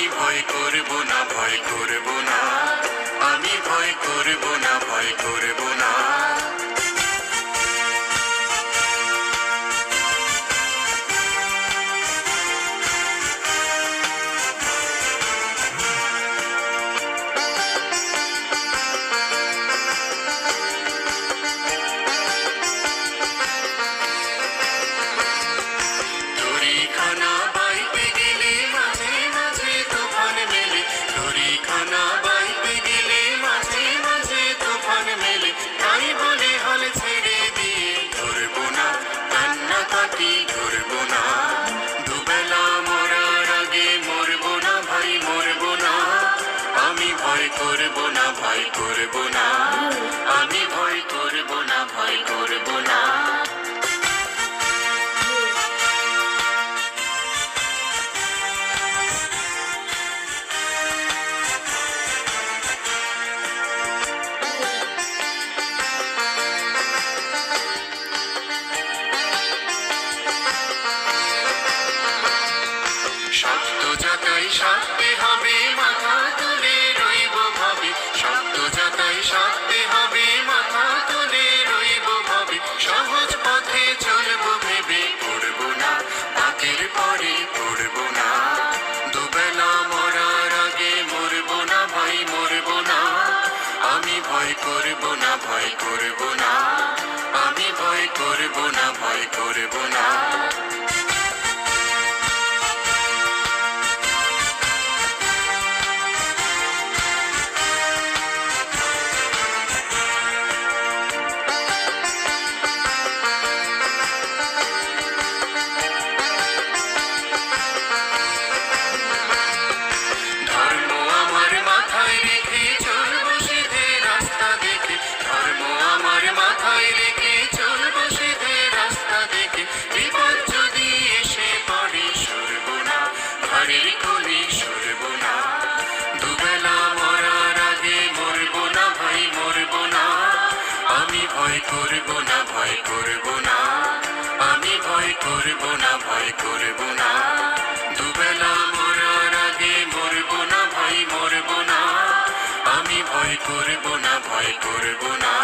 আমি ভয় করব না ভয় করব না। আমি ভয় করব না ভয় করব না। ভয় করব না, ভয় করব না। আমি ভয় করব না, ভয় করব না। শক্ত যাতাই সাথে হবে আমি ভয় ভয় করব না, ভয় করব না। আমি ভয় করব না, ভয় করব না। দুবেলা মরার আগে মরব না ভাই মরব না। আমি ভয় করব না, ভয় করব না।